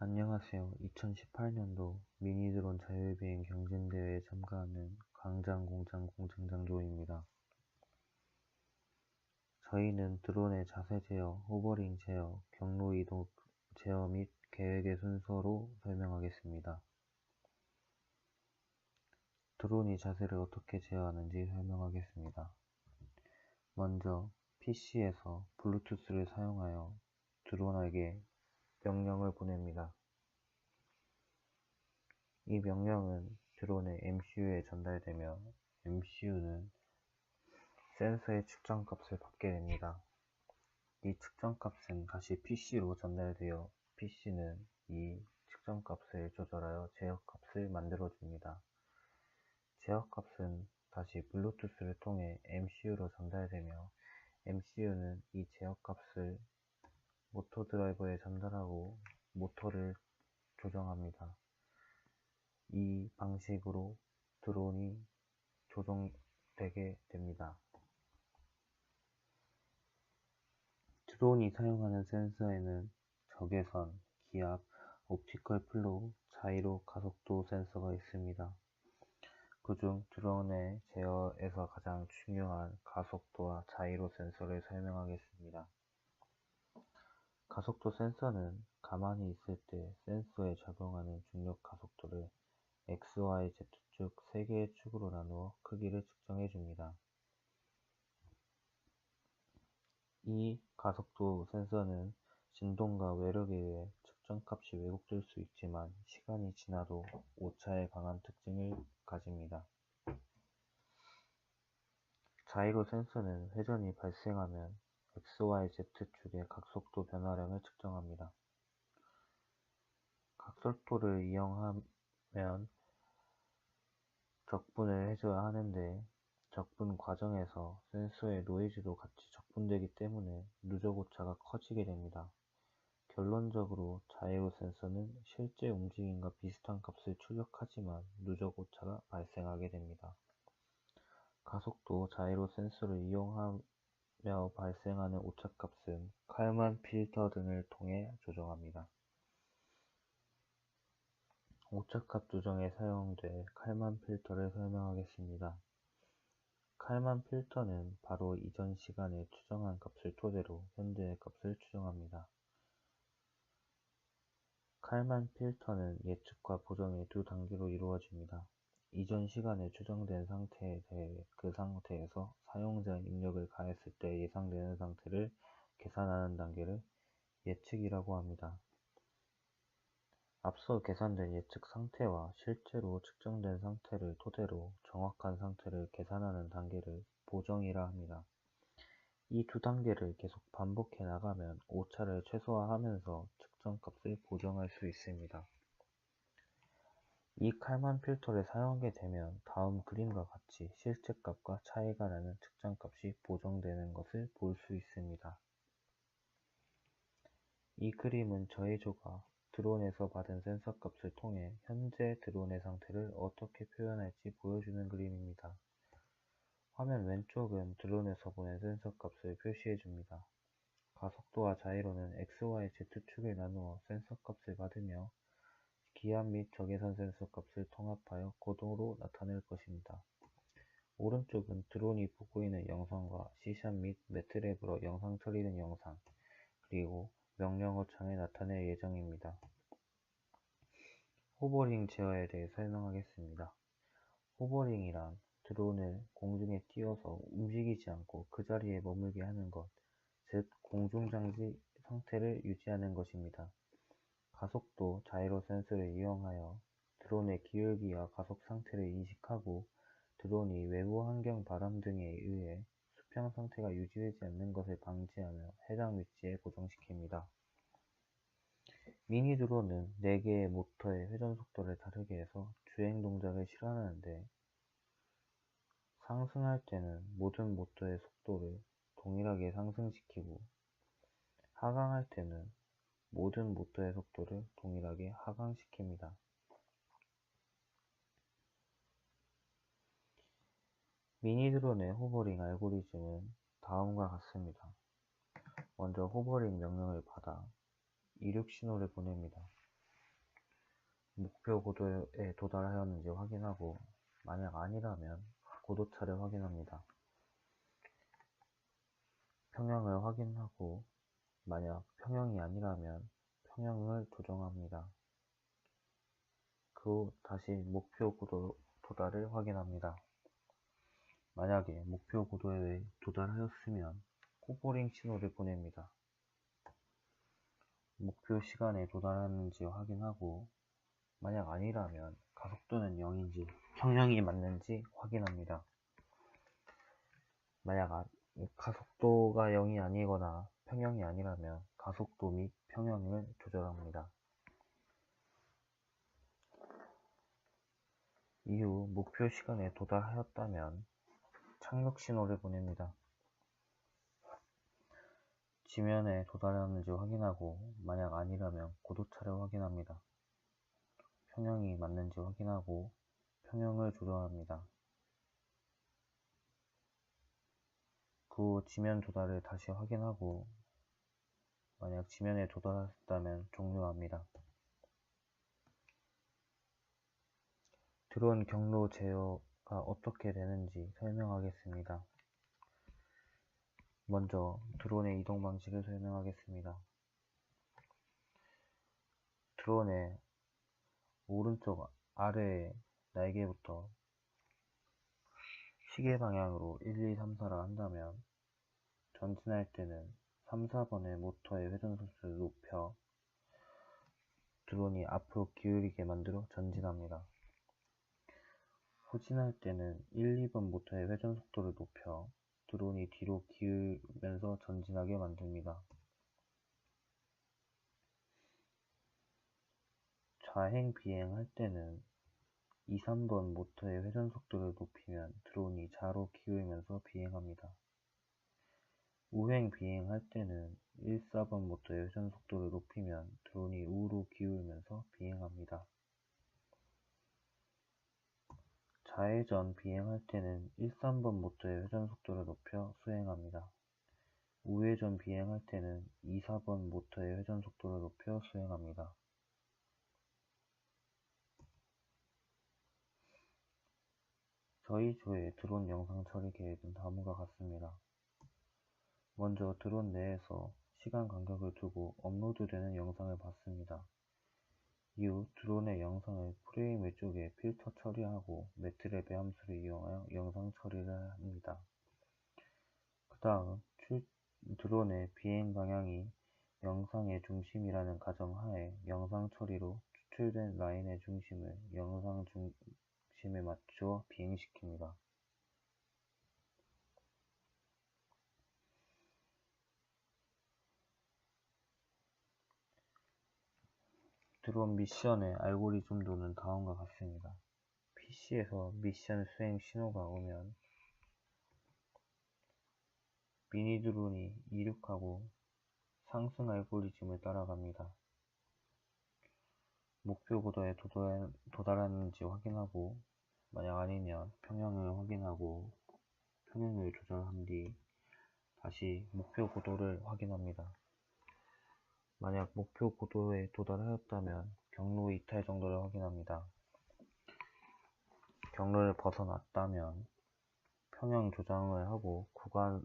안녕하세요. 2018년도 미니드론 자율비행 경진대회에 참가하는 광장공장 공장장 조입니다. 저희는 드론의 자세 제어, 호버링 제어, 경로 이동 제어 및 계획의 순서로 설명하겠습니다. 드론이 자세를 어떻게 제어하는지 설명하겠습니다. 먼저 PC에서 블루투스를 사용하여 드론에게 명령을 보냅니다. 이 명령은 드론의 MCU에 전달되며 MCU는 센서의 측정값을 받게 됩니다. 이 측정값은 다시 PC로 전달되어 PC는 이 측정값을 조절하여 제어값을 만들어줍니다. 제어값은 다시 블루투스를 통해 MCU로 전달되며 MCU는 이 제어값을 모터 드라이버에 전달하고 모터를 조정합니다. 이 방식으로 드론이 조정되게 됩니다. 드론이 사용하는 센서에는 적외선, 기압, 옵티컬 플로우, 자이로 가속도 센서가 있습니다. 그중 드론의 제어에서 가장 중요한 가속도와 자이로 센서를 설명하겠습니다. 가속도 센서는 가만히 있을 때 센서에 적용하는 중력 가속도를 X, Y, Z축 3개의 축으로 나누어 크기를 측정해 줍니다. 이 가속도 센서는 진동과 외력에 의해 측정값이 왜곡될 수 있지만 시간이 지나도 오차에 강한 특징을 가집니다. 자이로 센서는 회전이 발생하면 XY, Z축의 각속도 변화량을 측정합니다. 각속도를 이용하면 적분을 해줘야 하는데 적분 과정에서 센서의 노이즈도 같이 적분되기 때문에 누적 오차가 커지게 됩니다. 결론적으로 자이로 센서는 실제 움직임과 비슷한 값을 출력하지만 누적 오차가 발생하게 됩니다. 가속도 자이로 센서를 이용하 며 발생하는 오차값은 칼만 필터 등을 통해 조정합니다. 오차값 조정에 사용될 칼만 필터를 설명하겠습니다. 칼만 필터는 바로 이전 시간에 추정한 값을 토대로 현재의 값을 추정합니다. 칼만 필터는 예측과 보정의 두 단계로 이루어집니다. 이전 시간에 추정된 상태에 대해 그 상태에서 사용자 입력을 가했을 때 예상되는 상태를 계산하는 단계를 예측이라고 합니다. 앞서 계산된 예측 상태와 실제로 측정된 상태를 토대로 정확한 상태를 계산하는 단계를 보정이라 합니다. 이 두 단계를 계속 반복해 나가면 오차를 최소화하면서 측정값을 보정할 수 있습니다. 이 칼만 필터를 사용하게 되면 다음 그림과 같이 실제값과 차이가 나는 측정값이 보정되는 것을 볼 수 있습니다. 이 그림은 저해조가 드론에서 받은 센서 값을 통해 현재 드론의 상태를 어떻게 표현할지 보여주는 그림입니다. 화면 왼쪽은 드론에서 보낸 센서 값을 표시해 줍니다. 가속도와 자이로는 X, Y, Z축을 나누어 센서 값을 받으며 기압 및 적외선 센서 값을 통합하여 고도로 나타낼 것입니다. 오른쪽은 드론이 보고 있는 영상과 C샵 및 매트랩으로 영상 처리된 영상, 그리고 명령어 창에 나타낼 예정입니다. 호버링 제어에 대해 설명하겠습니다. 호버링이란 드론을 공중에 띄워서 움직이지 않고 그 자리에 머물게 하는 것, 즉 공중장치 상태를 유지하는 것입니다. 가속도 자이로 센서를 이용하여 드론의 기울기와 가속 상태를 인식하고 드론이 외부 환경 바람 등에 의해 수평 상태가 유지되지 않는 것을 방지하며 해당 위치에 고정시킵니다. 미니 드론은 4개의 모터의 회전 속도를 다르게 해서 주행 동작을 실현하는데 상승할 때는 모든 모터의 속도를 동일하게 상승시키고 하강할 때는 모든 모터의 속도를 동일하게 하강시킵니다. 미니 드론의 호버링 알고리즘은 다음과 같습니다. 먼저 호버링 명령을 받아 이륙 신호를 보냅니다. 목표 고도에 도달하였는지 확인하고 만약 아니라면 고도차를 확인합니다. 평형을 확인하고 만약 평형이 아니라면 평형을 조정합니다. 그 후 다시 목표 고도 도달을 확인합니다. 만약에 목표 고도에 도달하였으면 코보링 신호를 보냅니다. 목표 시간에 도달하는지 확인하고 만약 아니라면 가속도는 0인지 평형이 맞는지 확인합니다. 만약 아, 가속도가 0이 아니거나 평형이 아니라면 가속도 및 평형을 조절합니다. 이후 목표 시간에 도달하였다면 착륙 신호를 보냅니다. 지면에 도달하는지 확인하고 만약 아니라면 고도차를 확인합니다. 평형이 맞는지 확인하고 평형을 조정합니다. 그 후 지면 도달을 다시 확인하고 만약 지면에 도달했다면 종료합니다. 드론 경로 제어가 어떻게 되는지 설명하겠습니다. 먼저 드론의 이동 방식을 설명하겠습니다. 드론의 오른쪽 아래 날개부터 시계 방향으로 1, 2, 3, 4라 한다면 전진할 때는 3, 4번의 모터의 회전 속도를 높여 드론이 앞으로 기울이게 만들어 전진합니다. 후진할 때는 1, 2번 모터의 회전 속도를 높여 드론이 뒤로 기울면서 전진하게 만듭니다. 좌행 비행할 때는 2, 3번 모터의 회전 속도를 높이면 드론이 좌로 기울면서 비행합니다. 우행 비행할 때는 1, 4번 모터의 회전 속도를 높이면 드론이 우로 기울면서 비행합니다. 좌회전 비행할 때는 1, 3번 모터의 회전 속도를 높여 수행합니다. 우회전 비행할 때는 2, 4번 모터의 회전 속도를 높여 수행합니다. 저희 조의 드론 영상 처리 계획은 다음과 같습니다. 먼저 드론 내에서 시간 간격을 두고 업로드되는 영상을 봤습니다. 이후 드론의 영상을 프레임 외쪽에 필터 처리하고 매트랩의 함수를 이용하여 영상 처리를 합니다. 그 다음 드론의 비행 방향이 영상의 중심이라는 가정하에 영상 처리로 추출된 라인의 중심을 영상 중심에 맞추어 비행시킵니다. 드론 미션의 알고리즘도는 다음과 같습니다. PC에서 미션 수행 신호가 오면 미니 드론이 이륙하고 상승 알고리즘을 따라갑니다. 목표 고도에 도달하는지 확인하고 만약 아니면 평형을 확인하고 평형을 조절한 뒤 다시 목표 고도를 확인합니다. 만약 목표 고도에 도달하였다면 경로 이탈 정도를 확인합니다. 경로를 벗어났다면 평형 조정을 하고 구간을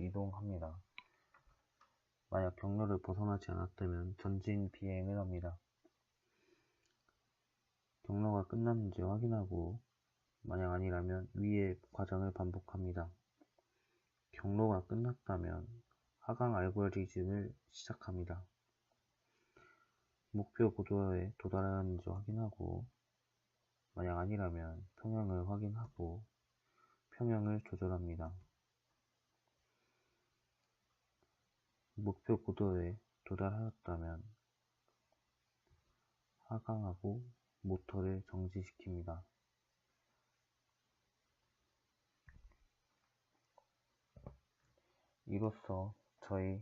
이동합니다. 만약 경로를 벗어나지 않았다면 전진 비행을 합니다. 경로가 끝났는지 확인하고 만약 아니라면 위의 과정을 반복합니다. 경로가 끝났다면 하강 알고리즘을 시작합니다. 목표 고도에 도달하는지 확인하고 만약 아니라면 평형을 확인하고 평형을 조절합니다. 목표 고도에 도달하였다면 하강하고 모터를 정지시킵니다. 이로써 저희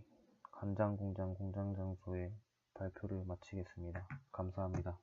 간장공장 공장장소의 발표를 마치겠습니다. 감사합니다.